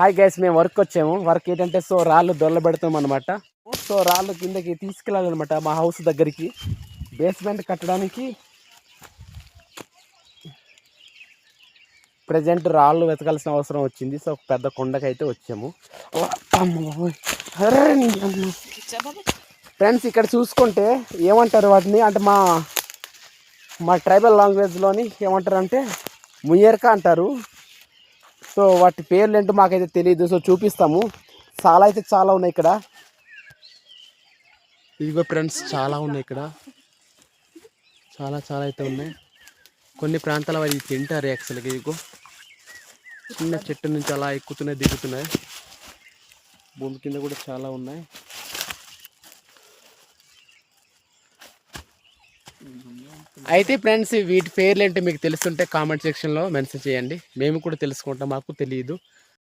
Hi guys మేము work వచ్చాము. Work ఏంటంటే సో రాళ్ళు దొరలబెడతాం అనమాట సో రాళ్ళు కిందకి తీసుకెళ్ళాలన్నమాట మా హౌస్ దగ్గరికి. బేస్మెంట్ కట్టడానికి ప్రజెంట్ రాళ్ళు వెతకాల్సిన అవసరం వచ్చింది. సో పెద్ద కొండకి అయితే వచ్చాము ఫ్రెండ్స్ ఇక్కడ చూసుకుంటే ఏమంటారు వాటిని? అంటే మా మా ట్రైబల్ లాంగ్వేజ్లోని ఏమంటారు అంటే ముయ్యర్క అంటారు. సో వాటి పేర్లు ఏంటో మాకైతే తెలియదు సో చూపిస్తాము. చాలా అయితే చాలా ఉన్నాయి ఇక్కడ. ఇదిగో ఫ్రెండ్స్ చాలా ఉన్నాయి ఇక్కడ. చాలా చాలా అయితే ఉన్నాయి. కొన్ని ప్రాంతాల వారి తింటారు యాక్చువల్గా ఇదిగో. చిన్న చెట్టు నుంచి అలా ఎక్కుతున్నాయి దిగుతున్నాయి. భూమి కింద కూడా చాలా ఉన్నాయి. అయితే ఫ్రెండ్స్ వీటి పేర్లు ఏంటో మీకు తెలుస్తుంటే కామెంట్ సెక్షన్లో మెన్షన్ చేయండి. మేము కూడా తెలుసుకుంటాం మాకు తెలియదు.